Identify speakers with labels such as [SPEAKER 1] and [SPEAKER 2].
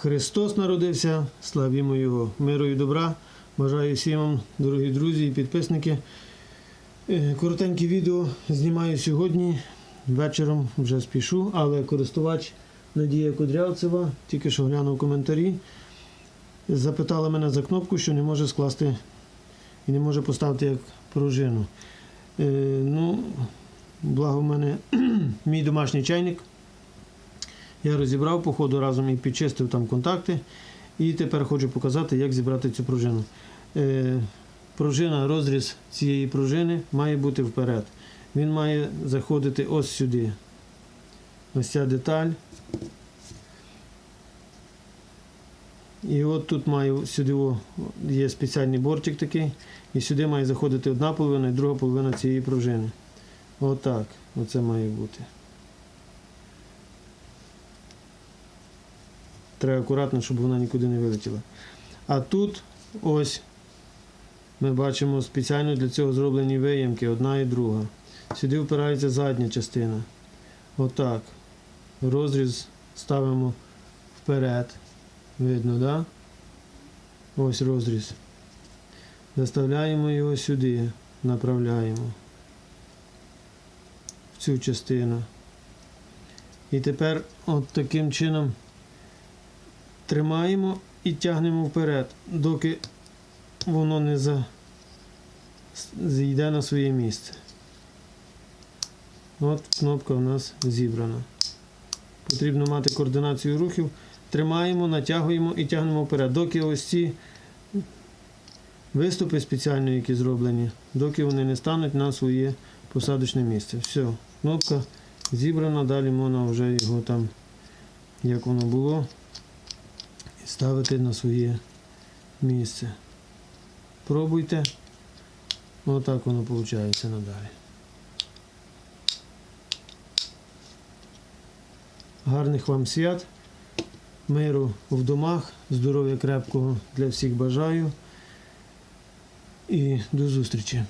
[SPEAKER 1] Христос народився, славімо Його. Миру і добра. Бажаю всім вам, дорогі друзі і підписники. Е, Коротеньке відео знімаю сьогодні. Вечором вже спішу, але користувач Надія Кудрявцева тільки що глянув коментарі. Запитала мене за кнопку, що не може скласти і не може поставити як пружину. Е, ну, благо в мене мій домашній чайник. Я розібрав по ходу разом і підчистив там контакти. І тепер хочу показати, як зібрати цю пружину. Е, пружина, розріз цієї пружини має бути вперед. Він має заходити ось сюди. Ось ця деталь. І от тут має сюди є спеціальний бортик такий. І сюди має заходити одна половина і друга половина цієї пружини. Отак. Оце має бути. Треба акуратно, щоб вона нікуди не вилетіла. А тут ось ми бачимо спеціально для цього зроблені виємки, одна і друга. Сюди впирається задня частина. Отак. Розріз ставимо вперед. Видно, да? Ось розріз. Заставляємо його сюди, направляємо в цю частину. І тепер от таким чином тримаємо і тягнемо вперед, доки воно не за... зійде на своє місце. От кнопка у нас зібрана. Потрібно мати координацію рухів. Тримаємо, натягуємо і тягнемо вперед. Доки ось ці виступи спеціальні, які зроблені, доки вони не стануть на своє посадочне місце. Все, кнопка зібрана, далі можна вже його там, як воно було, ставити на своє місце. Пробуйте. Отак воно виходить надалі. Гарних вам свят, миру в домах, здоров'я крепкого для всіх бажаю. І до зустрічі.